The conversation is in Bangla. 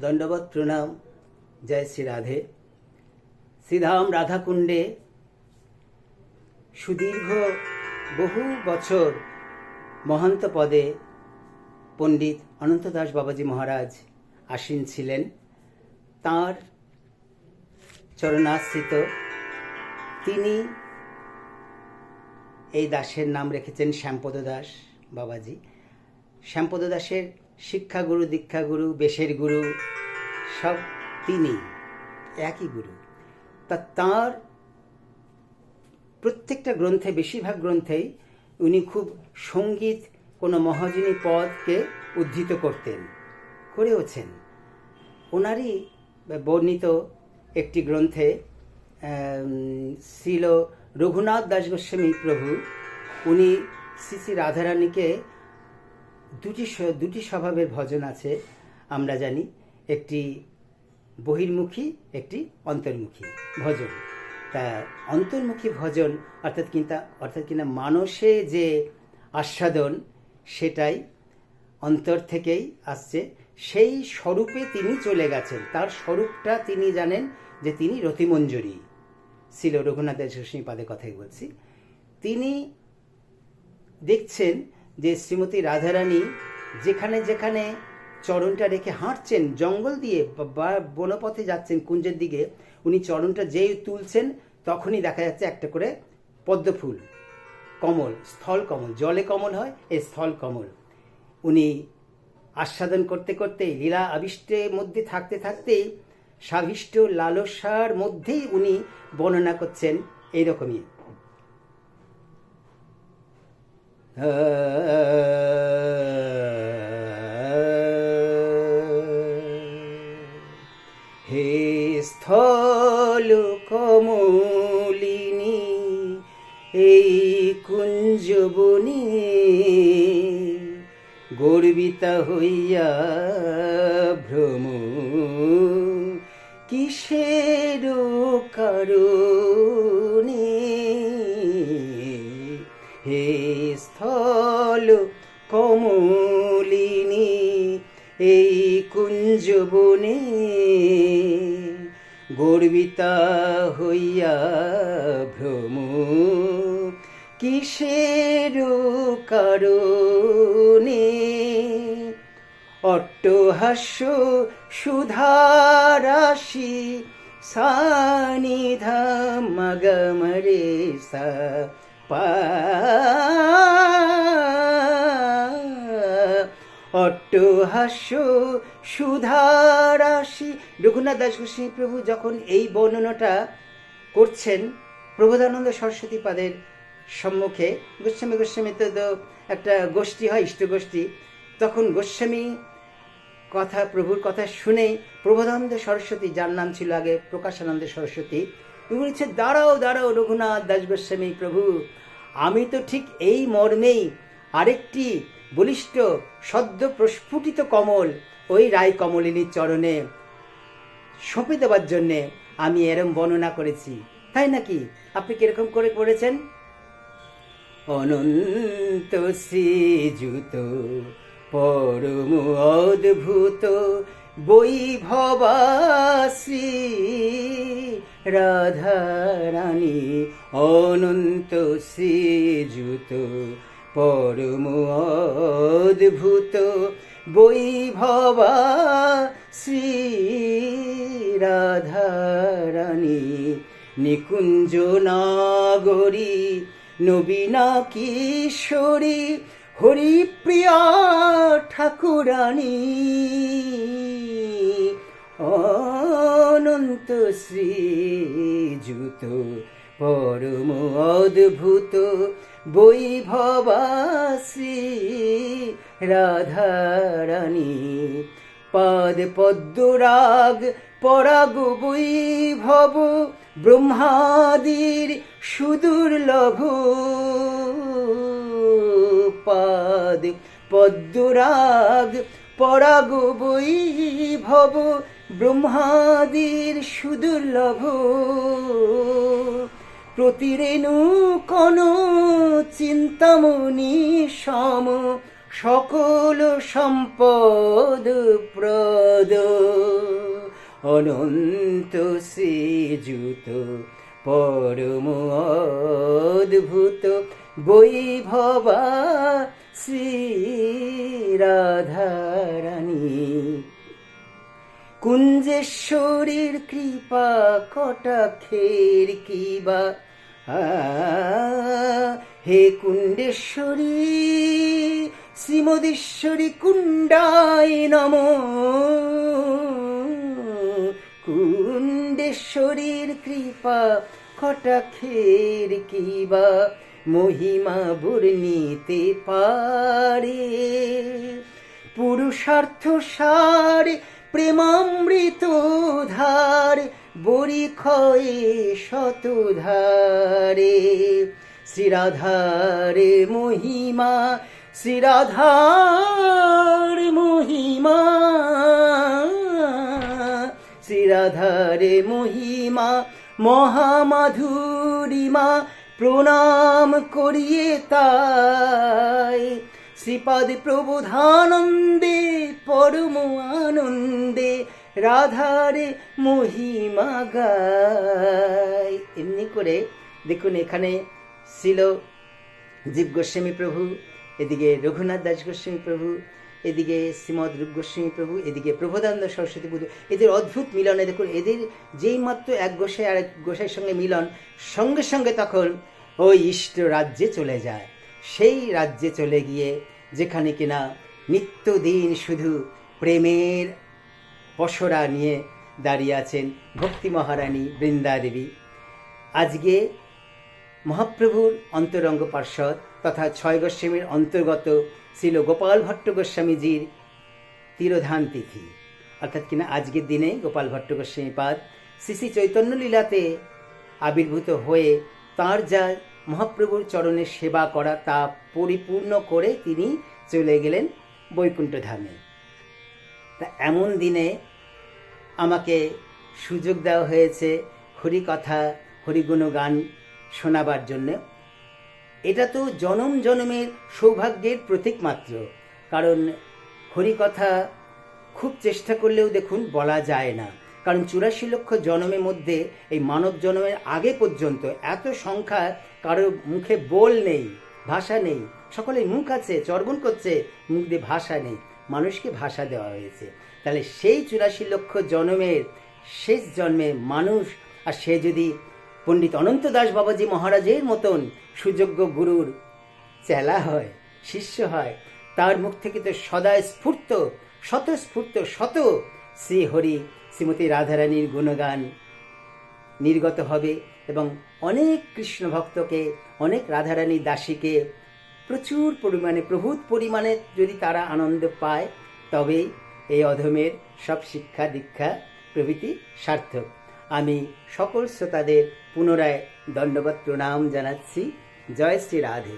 দণ্ডবত প্রণাম। জয় শ্রী রাধে। শ্রীধাম রাধাকুণ্ডে সুদীর্ঘ বহু বছর মহন্ত পদে পণ্ডিত অনন্ত দাস বাবাজি মহারাজ আসীন ছিলেন। তাঁর চরণাশ্রিত তিনি এই দাসের নাম রেখেছেন শ্যামপদ দাস বাবাজি। শ্যামপদ দাসের শিক্ষাগুরু, দীক্ষাগুরু, বেশের গুরু, সব তিনি একই গুরু। তা তাঁর প্রত্যেকটা গ্রন্থে, বেশিরভাগ গ্রন্থেই উনি খুব সংগীত, কোনো মহাজনী পদকে উদ্ধৃত করতেন, করেওছেন। ওনারই বর্ণিত একটি গ্রন্থে ছিল রঘুনাথ দাস গোস্বামী প্রভু, উনি শ্রী শ্রী রাধারানীকে দুটি দুটি স্বভাবের ভজন আছে, আমরা জানি। একটি বহির্মুখী, একটি অন্তর্মুখী ভজন। তা অন্তর্মুখী ভজন অর্থাৎ কিনা অর্থাৎ কিনা মানসে যে আস্বাদন, সেটাই অন্তর থেকেই আসছে। সেই স্বরূপে তিনি চলে গেছেন। তার স্বরূপটা তিনি জানেন যে তিনি রতিমঞ্জুরি। ছিল রঘুনাথের গোস্বামী পাদে কথাই বলছি। তিনি দেখছেন যে শ্রীমতী রাধারানী যেখানে যেখানে চরণটা রেখে হাঁটছেন, জঙ্গল দিয়ে বা- বনপথে যাচ্ছেন কুঞ্জের দিকে, উনি চরণটা যেই তুলছেন, তখনই দেখা যাচ্ছে একটা করে পদ্মফুল, কমল, স্থল কমল, জলে কমল হয়, এ স্থল কমল। উনি আস্বাদন করতে করতে, লীলা আবিষ্টের মধ্যে থাকতে থাকতেই সাভিষ্ট লালসার মধ্যেই উনি বর্ণনা করছেন, এইরকমই। হে স্থল কমলিনী এই কুঞ্জবনী গর্বিতা হইয়া ভ্রম। কিসের কারণে? হে স্থল কমলিনী, এই কুঞ্জবনে গর্বিতা হইয়া ভ্রম। কিসের কারণে অট্টহাস্য সুধারাশি সানিধা মগমরে সা অট্টহাস্য সুধারাশি রঘুনাথ দাস গোস্বামী প্রভু যখন এই বর্ণনাটা করছেন প্রবোধানন্দ সরস্বতী পাদের সম্মুখে, গোস্বামী গোস্বামী তো একটা গোষ্ঠী হয়, ইষ্ট গোষ্ঠী, তখন গোস্বামী কথা, প্রভুর কথা শুনে প্রবোধানন্দ সরস্বতী, যার নাম ছিল আগে প্রকাশানন্দ সরস্বতী বলছে দাঁড়াও দাঁড়াও রঘুনাথ দাস গোস্বামী প্রভু, আমি তো ঠিক এই মর্মেই আরেকটি বলিষ্ঠ সদ্য প্রস্ফুটিত কমল ওই রায় কমলিনীর চরণে সঁপে দেওয়ার জন্যে আমি এরম বর্ণনা করেছি। তাই নাকি? আপনি কীরকম করে করেছেন অনন্ত শ্রীযুত, পরম অদ্ভুত বৈভবাশ্রী রাধারানী অনন্ত শ্রীযুত পরম অদ্ভুত বৈভবা শ্রী রাধারানী নিকুঞ্জ নাগরী নবীনা কিশোরী হরিপ্রিয়া ঠাকুরানী। অনন্ত শ্রীযুত পরম অদ্ভুত বৈভবাশ্রী রাধারানী। পাদ পদ্মরাগ পরাগ বৈভব ব্রহ্মাদির সুদুর্লভ পাদ পদ্মরাগ পরাগ বৈভব ব্রহ্মাদির সুদুর্লভ। প্রতিরেণু কোন চিন্তামণি সম সকল সম্পদ প্রদ। অনন্ত শ্রীযুত পরম অদ্ভুত বৈভবা শ্রী কুঞ্জেশ্বরীর কৃপা কটাক্ষের কিবা। হে কুণ্ডেশ্বরী শ্রীমদীশ্বরী কুণ্ডায় নম। কুণ্ডেশ্বরীর কৃপা কটাক্ষের কিবা। মহিমা বর্ণিতে পারে, পুরুষার্থ সার, প্রেমামৃত ধার বরি ক্ষয়ে শতধারে। শ্রীরাধারে মহিমা, শ্রীরাধার মহিমা, শ্রীরাধারে মহিমা মহামাধুরিমা প্রণাম করিয়ে তাই। শ্রীপাদ প্রবোধানন্দে পরম আনন্দে, রাধারে মহিমা গায়। এমনি করে দেখুন এখানে ছিল জীব গোস্বামী প্রভু, এদিকে রঘুনাথ দাস গোস্বামী প্রভু এদিকে শ্রীমদ গোস্বামী প্রভু, এদিকে প্রবোধানন্দ সরস্বতী পুজো এদের অদ্ভুত মিলনে। দেখুন, এদের যেই মাত্র এক গোসাই আর এক গোসাইয়ের সঙ্গে মিলন, সঙ্গে সঙ্গে তখন ওই ইষ্ট রাজ্যে চলে যায়। সেই রাজ্যে চলে গিয়ে যেখানে কিনা নিত্যদিন শুধু প্রেমের পসরা নিয়ে দাঁড়িয়ে আছেন ভক্তি মহারানী বৃন্দাদেবী। আজকে মহাপ্রভুর অন্তরঙ্গ পার্ষদ তথা ছয় গোস্বামীর অন্তর্গত ছিল গোপাল ভট্ট গোস্বামীজির তিরোধান তিথি। অর্থাৎ কিনা আজকের দিনে গোপাল ভট্ট গোস্বামী পাদ শ্রী চৈতন্য লীলাতে আবির্ভূত হয়ে তার যা মহাপ্রভুর চরণে সেবা করা তা পরিপূর্ণ করে তিনি চলে গেলেন বৈকুণ্ঠ ধামে তা এমন দিনে আমাকে সুযোগ দেওয়া হয়েছে, হরিকথা হরিগুণ গান শোনাবার জন্য। এটা তো জনম জনমের সৌভাগ্যের প্রতীক মাত্র। কারণ হরিকথা খুব চেষ্টা করলেও দেখুন বলা যায় না। কারণ চুরাশি লক্ষ জনমের মধ্যে এই মানব জনমের আগে পর্যন্ত এত সংখ্যা কারও মুখে বোল নেই, ভাষা নেই। সকলের মুখ আছে, চর্বণ করছে, মুখ দিয়ে ভাষা নেই। মানুষকে ভাষা দেওয়া হয়েছে। তাহলে সেই চুরাশি লক্ষ জনমের শেষ জন্মে মানুষ আর সে যদি পণ্ডিত অনন্ত দাস বাবাজি মহারাজের মতন সুযোগ্য গুরুর চেলা হয়, শিষ্য হয়। তার মুখ থেকে তো সদায় স্ফূর্ত স্বতঃস্ফূর্ত শত শ্রী হরি শ্রীমতী রাধারানীর গুণগান নির্গত হবে এবং অনেক কৃষ্ণ ভক্তকে, অনেক রাধারানী দাসীকে প্রচুর পরিমাণে, প্রভূত পরিমাণে যদি তারা আনন্দ পায়, তবেই এই অধমের সব শিক্ষা দীক্ষা প্রভৃতি সার্থক। আমি সকল শ্রোতাদের পুনরায় দণ্ডবত প্রণাম জানাচ্ছি। জয় শ্রী রাধে।